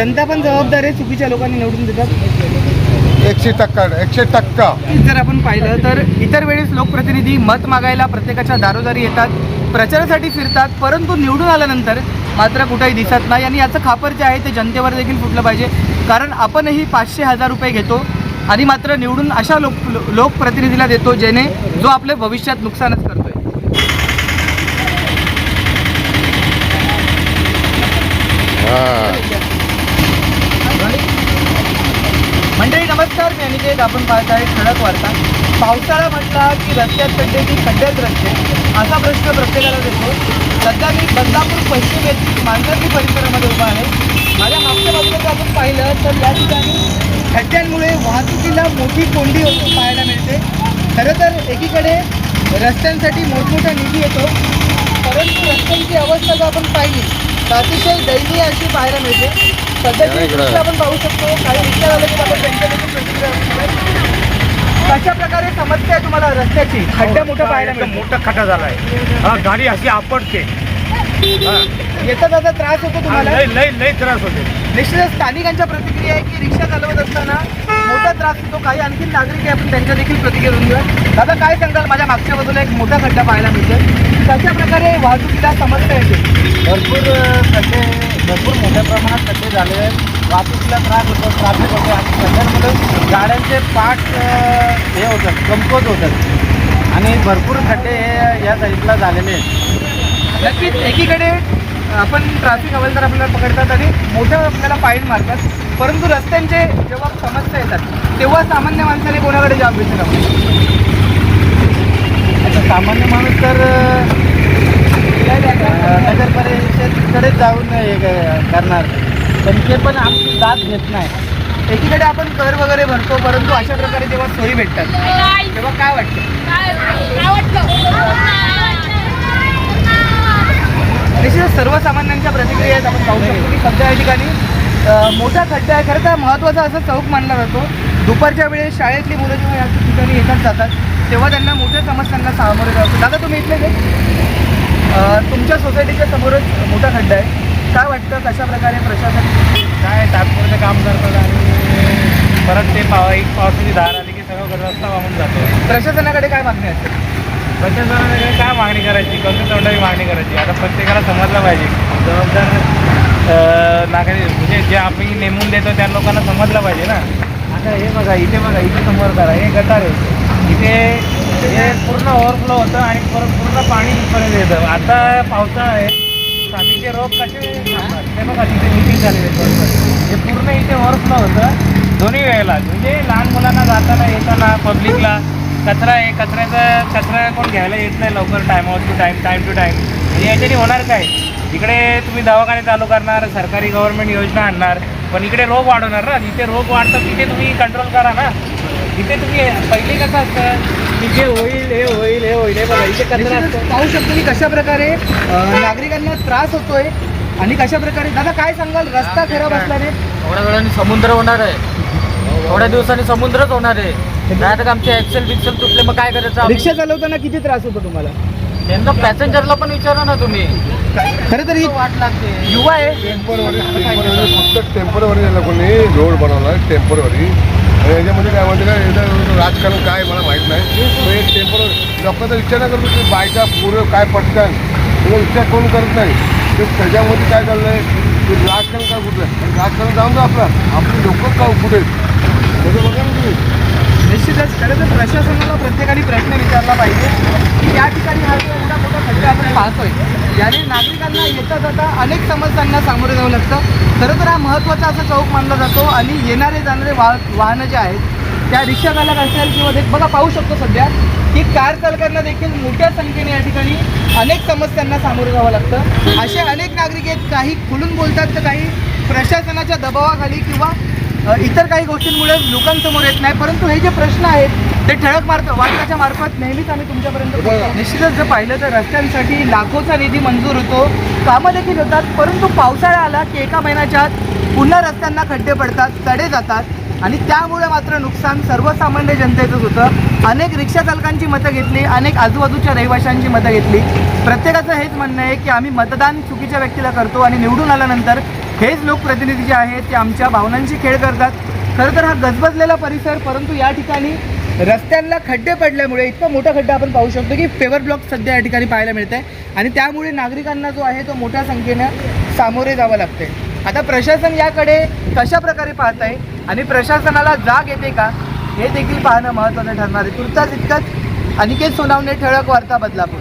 जनता पण जबाबदार आहे चुकीच्या लोकांनी निवडून देतात. एकशे टक्का एकशे टक्का. जर आपण पाहिलं तर इतर वेळेस लोकप्रतिनिधी मत मागायला प्रत्येकाच्या दारोदारी येतात प्रचारासाठी फिरतात परंतु निवडून आल्यानंतर मात्र कुठेही दिसत नाही. आणि याचं खापर जे आहे ते जनतेवर देखील फुटलं पाहिजे. कारण आपणही पाचशे हजार रुपये घेतो आणि मात्र निवडून अशा लोक लोकप्रतिनिधीला देतो जेणे जो आपले भविष्यात नुकसानच करतोय. मंडळी नमस्कार आपण पाहत आहे ठळक वार्ता. पावसाळा म्हटला की रस्त्यात खड्डे की खड्ड्यात रस्ते? असा प्रश्न प्रत्येकाला देतो सध्या मी बदलापूर पश्चिम येथील मांजरली परिसरामध्ये उभा आहे. माझ्या मागच्या बाजूला जर आपण पाहिलं तर या ठिकाणी खड्ड्यांमुळे वाहतुकीला मोठी कोंडी पाहायला मिळते. खरं तर एकीकडे रस्त्यांसाठी मोठमोठा निधी येतो. परंतु रस्त्यांची अवस्था जर आपण पाहिली अतिशय दयनीय अशी पाहायला मिळते सध्याची. दृश्य आपण पाहू शकतो काही रिक्षावाले आपण त्यांच्या देखील प्रतिक्रिया. कशा प्रकारे समस्या आहे तुम्हाला रस्त्याची खड्डा मोठा पाहायला मिळतो मोठा खड्डा झालाय हा गाडी अशी आपटते हा. येता जाता त्रास होतो तुम्हाला? लय लय लय त्रास होते. निश्चितच स्थानिकांच्या प्रतिक्रिया आहे की रिक्षा चालवत असताना मोठा त्रास होतो. काही आणखी नागरिक आहे आपण त्यांच्या देखील प्रतिक्रिया घेऊन घेऊया. दादा काय सांगाल? माझ्या मागच्या बाजूला एक मोठा खड्डा पाहायला मिळतोय. कशा प्रकारे वाहतुकीला समस्या येते. भरपूर खड्डे भरपूर मोठ्या प्रमाणात खड्डे झाले आहेत. वाहतुकीला त्रास होतो ट्रॅफिक होते. आणि खड्ड्यांमध्ये गाड्यांचे पार्ट हे होतात कमकुवत होतात. आणि भरपूर खड्डे हे या साईडला झालेले आहेत. नक्कीच एकीकडे आपण ट्रॅफिक हवालदार आपल्याला पकडतात आणि मोठ्या आपल्याला फाईन मारतात. परंतु रस्त्यांचे जेव्हा समस्या येतात तेव्हा सामान्य माणसाने कोणाकडे जबाब घेतला आता सामान्य माणूस तर नगर परिषदकडेच जाऊन हे करणार. पण ते पण आमची दाद घेत नाही. एकीकडे आपण कर वगैरे भरतो परंतु अशा प्रकारे जेव्हा सोयी भेटतात तेव्हा काय वाटतं? निश्चितच सर्वसामान्यांच्या प्रतिक्रिया आहेत आपण पाहू शकतो की सध्या या ठिकाणी मोठा खड्डा आहे. खरं तर महत्त्वाचा असा चौक मानला जातो. दुपारच्या वेळेस शाळेतली मुलं जेव्हा या ठिकाणी येतात जातात तेव्हा त्यांना मोठ्या समस्यांना सामोरे जावं दादा तुम्ही इथले तुमच्या सोसायटीच्या समोरच मोठा खड्डा आहे. काय वाटतं? कशा प्रकारे प्रशासन काय तात्पुरते काम करतात आणि परत ते पाव एक पावसाची धार आली की सगळं रस्ता वाहून जातो. प्रशासनाकडे काय मागणी असते प्रशासनाने काय मागणी करायची? कसं तोंडाची मागणी करायची? आता प्रत्येकाला समजलं पाहिजे. जबाबदार नागरिक म्हणजे जे आम्ही नेमून देतो त्या लोकांना समजलं पाहिजे ना. आता हे बघा इथे बघा इथे समोर करा. हे गटार आहे इथे हे पूर्ण ओव्हरफ्लो होतं आणि परत पूर्ण पाणी इथपर्यंत येतं. आता पावसाळा आहे. साथीचे रोग कसे ते बघा तिथे मिटिंग झालेले हे पूर्ण इथे ओव्हरफ्लो होतं. दोन्ही वेळेला. म्हणजे लहान मुलांना जाताना येताना पब्लिकला कचरा आहे कचऱ्याचा कचरा कोण घ्यायला येत नाही लवकर time out to time time to time आणि याच्याने होणार काय? इकडे तुम्ही दवाखाने चालू करणार सरकारी गव्हर्नमेंट योजना आणणार पण इकडे रोग वाढवणार ना. जिथे रोग वाढतात तिथे तुम्ही कंट्रोल करा ना. इथे तुम्ही पहिले कसं असतं? की जे होईल हे होईल हे होईल हे बघा इथे कचरा असतो. पाहू शकतो की कशा प्रकारे नागरिकांना त्रास होतोय आणि कशा प्रकारे दादा काय सांगाल? रस्ता खराब असल्याने? थोड्या वेळाने समुद्र होणार आहे. थोड्या दिवसांनी समुद्रच होणार आहे. नाही तर आमचे एक्सेल बिक्सेल तुटले मग काय करायचं आम्ही? रिक्षा चालवताना किती त्रास होतो तुम्हाला? त्यांना पॅसेंजरला पण विचारा ना तुम्ही. खरं तर ही वाट लागते. युवा आहे. टेम्परवरी टेम्परवरी फक्त टेम्परवरी या लोकांनी रोड बनवला टेम्परवरी आणि याच्यामध्ये काय म्हणते काय याचं राजकारण काय मला माहीत नाही. पण हे टेम्परवरी लोकांचा विचार नाही करतो की बायका पुरं काय पटकन. तुला विचार कोण करत नाही. ते त्याच्यामध्ये काय चाललं आहे ते राजकारण काय कुठलं? आहे? राजकारण जाऊन जा आपलं. आपली लोक का कुठे? आहेत? त्याचं बघा ना. तुम्ही खरं तर प्रशासनाला प्रत्येकाने प्रश्न विचारला पाहिजे. की या ठिकाणी हा जो एवढा मोठा खड्डा आपण पाहतोय याने नागरिकांना येता जाता अनेक समस्यांना सामोरे जावं लागतं. खरं तर हा महत्त्वाचा असा चौक मानला जातो आणि येणारे जाणारे वा वाहनं जे आहेत त्या रिक्षाचालक असेल किंवा ते बघा पाहू शकतो सध्या की कार चालकांना देखील मोठ्या संख्येने या ठिकाणी अनेक समस्यांना सामोरे जावं लागतं. असे अनेक नागरिक आहेत काही खुलून बोलतात तर काही प्रशासनाच्या दबावाखाली किंवा इतर काही गोष्टींमुळे लोकांसमोर येत नाही परंतु हे जे प्रश्न आहेत ते ठळक मार्ग वाटण्याच्या मार्फत नेहमीच आम्ही तुमच्यापर्यंत पोहोचवतो. निश्चितच जर पाहिलं तर रस्त्यांसाठी लाखोचा निधी मंजूर होतो कामं देखील होतात परंतु पावसाळा आला की एका महिन्याच्या आत पुन्हा रस्त्यांना खड्डे पडतात तडे जातात आणि त्यामुळे मात्र नुकसान सर्वसामान्य जनतेचंच होतं. अनेक रिक्षा चालकांची मतं घेतली अनेक आजूबाजूच्या रहिवाशांची मतं घेतली. प्रत्येकाचं हेच म्हणणं आहे की आम्ही मतदान चुकीच्या व्यक्तीला करतो आणि निवडून आल्यानंतर हेच लोकप्रतिनिधी जे आहेत ते आमच्या भावनांशी खेळ करतात. खरं तर हा गजबजलेला परिसर परंतु या ठिकाणी रस्त्यांना खड्डे पडल्यामुळे इतका मोठा खड्डा आपण पाहू शकतो की फेवर ब्लॉक सध्या या ठिकाणी पाहायला मिळत आहे आणि त्यामुळे नागरिकांना जो आहे तो मोठ्या संख्येनं सामोरे जावं लागते आता प्रशासन याकडे कशा प्रकारे पाहत आहे आणि प्रशासनाला जाग येते का हे देखील पाहणं महत्त्वाचं ठरणार आहे. तुर्तास इतकंच अनिकेत सोनावणे ठळक वार्ता बदलापूर.